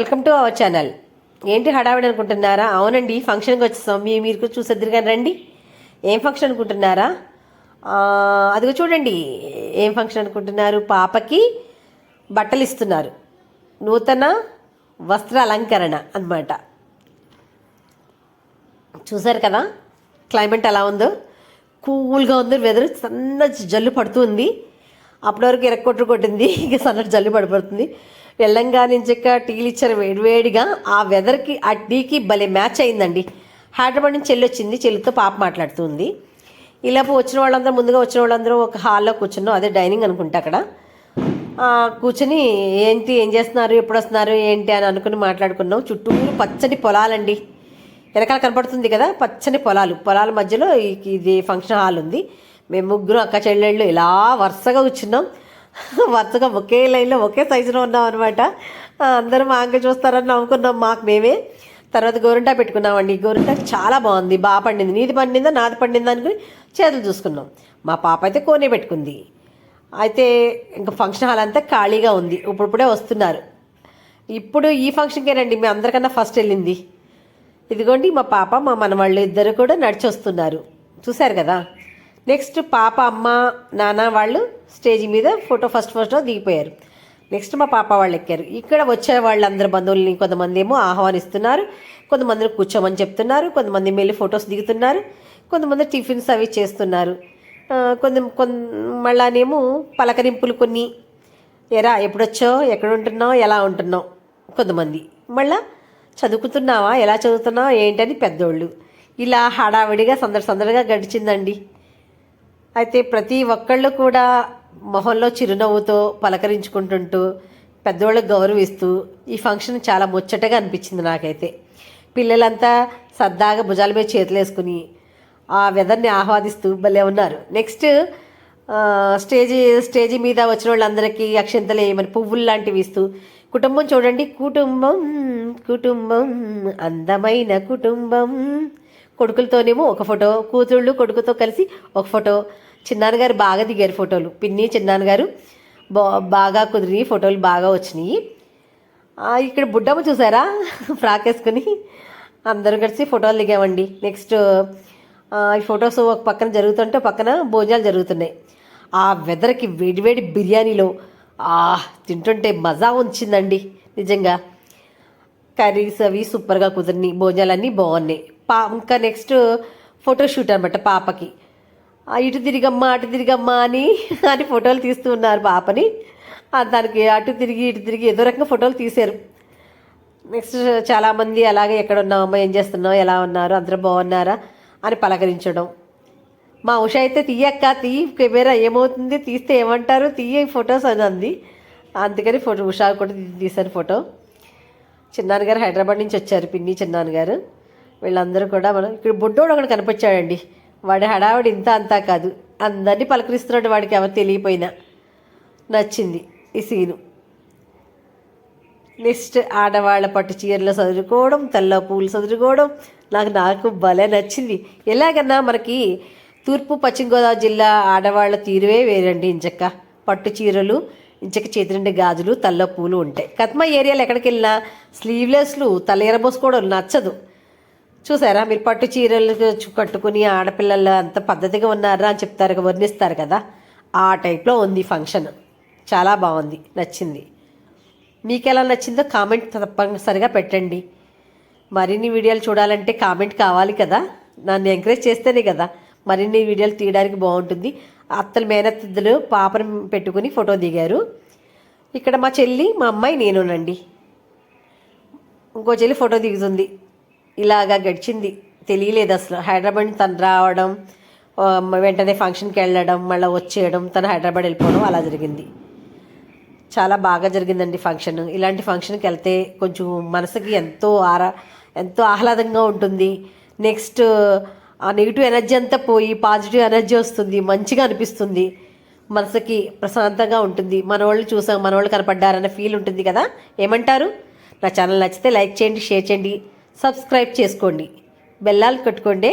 Welcome to our channel. ఏంటి హడావిడి అనుకుంటున్నారా? అవునండి ఫంక్షన్కి వచ్చేసాం. మీ మీరు చూసేద్దరు కానీ రండి. ఏం ఫంక్షన్ అనుకుంటున్నారా? అదిగో చూడండి. ఏం ఫంక్షన్ అనుకుంటున్నారు? పాపకి బట్టలు ఇస్తున్నారు. నూతన వస్త్ర అలంకరణ అన్నమాట. చూసారు కదా? క్లైమేట్ ఎలా ఉందో? కూల్గా ఉంది వెదర్ సన్న జల్లు పడుతుంది అప్పటి వరకు ఎరక్కొట్టు కొట్టింది. ఇక సన్నటి జల్లు పడిపోతుంది. ఎల్లంగా నుంచి టీలు ఇచ్చారు వేడివేడిగా ఆ వెదర్కి ఆ టీకి భలే మ్యాచ్ అయిందండి. హైదరాబాద్ నుంచి చెల్లి వచ్చింది. చెల్లితో పాప మాట్లాడుతుంది. ఇలాపు వచ్చిన వాళ్ళందరూ ముందుగా వచ్చిన వాళ్ళందరూ ఒక హాల్లో కూర్చున్నాం. అదే డైనింగ్ అనుకుంటా అక్కడ. కూర్చొని ఏంటి ఏం చేస్తున్నారు ఎప్పుడు వస్తున్నారు ఏంటి అని అనుకుని మాట్లాడుకున్నాం. చుట్టూరు పచ్చని పొలాలండి. వెనకాల కనపడుతుంది కదా పచ్చని పొలాలు. పొలాల మధ్యలో ఇది ఫంక్షన్ హాల్ ఉంది. మేము ముగ్గురు అక్క చెల్లెళ్ళు ఇలా వరుసగా కూర్చున్నాం. వరుసగా ఒకే లైన్లో ఒకే సైజులో ఉన్నాం అనమాట అందరూ మా అంక చూస్తారని నవ్వుకున్నాం మాకు మేమే. తర్వాత గోరింటా పెట్టుకున్నామండి. గోరింటా చాలా బాగుంది. బాగా పండింది. నీది పండిందా? నాది పండిందా అనుకుని చేతులు చూసుకున్నాం. మా పాప అయితే కోనే పెట్టుకుంది. అయితే ఇంకా ఫంక్షన్ హాల్ అంతా ఖాళీగా ఉంది. ఇప్పుడిప్పుడే వస్తున్నారు. ఇప్పుడు ఈ ఫంక్షన్కే రండి. మీ అందరికన్నా ఫస్ట్ వెళ్ళింది. ఇదిగోండి మా పాప మా మనవాళ్ళు ఇద్దరు కూడా నడిచి వస్తున్నారు చూశారు కదా? నెక్స్ట్ పాప అమ్మ నాన్న వాళ్ళు స్టేజ్ మీద ఫోటో ఫస్ట్ ఫస్ట్ దిగిపోయారు. నెక్స్ట్ మా పాప వాళ్ళు ఎక్కారు. ఇక్కడ వచ్చే వాళ్ళందరూ బంధువుల్ని కొంతమంది ఏమో ఆహ్వానిస్తున్నారు. కొంతమందిని కూర్చోమని చెప్తున్నారు. కొంతమంది వెళ్ళి ఫొటోస్ దిగుతున్నారు. కొంతమంది టిఫిన్స్ అవి చేస్తున్నారు. కొంచెం కొంత కొన్ మళ్ళానేమో పలకరింపులు కొన్ని. ఎరా ఎప్పుడొచ్చావు? ఎక్కడ ఉంటున్నావు? ఎలా ఉంటున్నావు? కొంతమంది. మళ్ళా చదువుకుతున్నావా ఎలా చదువుతున్నావా? ఏంటని పెద్దోళ్ళు. ఇలా హడావిడిగా సందడి సందడిగా గడిచిందండి. అయితే ప్రతి ఒక్కళ్ళు కూడా మొహంలో చిరునవ్వుతో పలకరించుకుంటుంటూ పెద్దవాళ్ళకి గౌరవిస్తూ ఈ ఫంక్షన్ చాలా ముచ్చటగా అనిపించింది నాకైతే. పిల్లలంతా సరదాగా భుజాల మీద చేతులు వేసుకుని ఆ వెదర్ని ఆహ్వాదిస్తూ భలే ఉన్నారు. నెక్స్ట్ స్టేజీ స్టేజీ మీద వచ్చిన వాళ్ళందరికీ అక్షంతలు ఏమని పువ్వులు లాంటివి ఇస్తూ కుటుంబం చూడండి కుటుంబం కుటుంబం అందమైన కుటుంబం కొడుకులతోనేమో ఒక ఫోటో కూతుళ్ళు కొడుకుతో కలిసి ఒక ఫోటో. చిన్నాన్నగారు బాగా దిగారు ఫోటోలు. పిన్ని చిన్నాన్నగారు బాగా కుదిరి ఫోటోలు బాగా వచ్చినాయి. ఇక్కడ బుడ్డమ్మ చూసారా? ఫ్రాక్ వేసుకుని అందరూ కలిసి ఫోటోలు దిగామండి. నెక్స్ట్ ఈ ఫొటోస్ ఒక పక్కన జరుగుతుంటే పక్కన భోజనాలు జరుగుతున్నాయి. ఆ వెదర్కి వేడివేడి బిర్యానీలో. ఆ తింటుంటే మజా వచ్చిందండి నిజంగా. కర్రీస్ అవి సూపర్గా కుదిరినాయి భోజనాలన్నీ బాగున్నాయి. పా ఇంకా నెక్స్ట్ ఫోటోషూట్ అనమాట పాపకి. ఇటు తిరిగమ్మా అటు తిరిగమ్మా అని అని ఫోటోలు తీస్తూ ఉన్నారు పాపని. దానికి అటు తిరిగి ఇటు తిరిగి ఏదో రకంగా ఫోటోలు తీశారు. నెక్స్ట్ చాలామంది అలాగే ఎక్కడ ఉన్నామమ్మా ఏం చేస్తున్నావు ఎలా ఉన్నారు అందరూ బాగున్నారా అని పలకరించడం. మా ఉష అయితే తీయక్క తీయి కెమెరా ఏమవుతుంది తీస్తే ఏమంటారు తీయ ఫొటోస్ అని అంది. అందుకని ఫోటో ఉషా కూడా తీశారు తీశాను ఫోటో. చిన్నాన్నగారు హైదరాబాద్ నుంచి వచ్చారు పిన్ని చిన్నాన్న గారు వీళ్ళందరూ కూడా మనం ఇక్కడ బుడ్డోడు ఒకడు కనిపించాడండి. వాడి హడావిడి ఇంత అంతా కాదు. అందరినీ పలకరిస్తున్నాడు వాడికి ఎవరు తెలియపోయినా. నచ్చింది ఈ సీను. నెక్స్ట్ ఆడవాళ్ళ పట్టు చీరలు చదువుకోవడం తెల్ల పూలు చదువుకోవడం నాకు నాకు భలే నచ్చింది. ఎలాగన్నా మనకి తూర్పు పశ్చిమ గోదావరి జిల్లా ఆడవాళ్ళ తీరువే వేరండి ఇంచక్క. పట్టు చీరలు ఇంచక్క చేతి గాజులు తల్ల పూలు ఉంటాయి. కత్మ ఏరియాలో ఎక్కడికి వెళ్ళినా స్లీవ్లెస్లు తల ఎరబోసుకోవడం నచ్చదు. చూసారా? మీరు పట్టు చీరలు కట్టుకుని ఆడపిల్లలు అంత పద్ధతిగా ఉన్నారా అని చెప్తారు వర్ణిస్తారు కదా. ఆ టైప్లో ఉంది ఫంక్షన్. చాలా బాగుంది. నచ్చింది. మీకు ఎలా నచ్చిందో కామెంట్ తప్పనిసరిగా పెట్టండి. మరిన్ని వీడియోలు చూడాలంటే కామెంట్ కావాలి కదా. నన్ను ఎంకరేజ్ చేస్తేనే కదా మరిన్ని వీడియోలు తీయడానికి బాగుంటుంది. అత్తలు మేనత్తిద్దలు పాపను పెట్టుకుని ఫోటో దిగారు. ఇక్కడ మా చెల్లి మా అమ్మాయి నేనునండి. ఇంకో చెల్లి ఫోటో దిగుతుంది. ఇలాగా గడిచింది. తెలియలేదు అసలు. హైదరాబాద్ తను రావడం వెంటనే ఫంక్షన్కి వెళ్ళడం మళ్ళీ వచ్చేయడం తను హైదరాబాద్ వెళ్ళిపోవడం అలా జరిగింది. చాలా బాగా జరిగిందండి ఫంక్షన్. ఇలాంటి ఫంక్షన్కి వెళ్తే కొంచెం మనసుకి ఎంతో ఆరా ఎంతో ఆహ్లాదంగా ఉంటుంది. నెక్స్ట్ ఆ నెగిటివ్ ఎనర్జీ అంతా పోయి పాజిటివ్ ఎనర్జీ వస్తుంది. మంచిగా అనిపిస్తుంది. మనసుకి ప్రశాంతంగా ఉంటుంది. మన వాళ్ళు చూసాం మన వాళ్ళు కనపడ్డారన్న ఫీల్ ఉంటుంది కదా? ఏమంటారు? నా ఛానల్ నచ్చితే లైక్ చేయండి షేర్ చేయండి. సబ్స్క్రైబ్ చేసుకోండి. బెల్లాలు కట్టుకోండి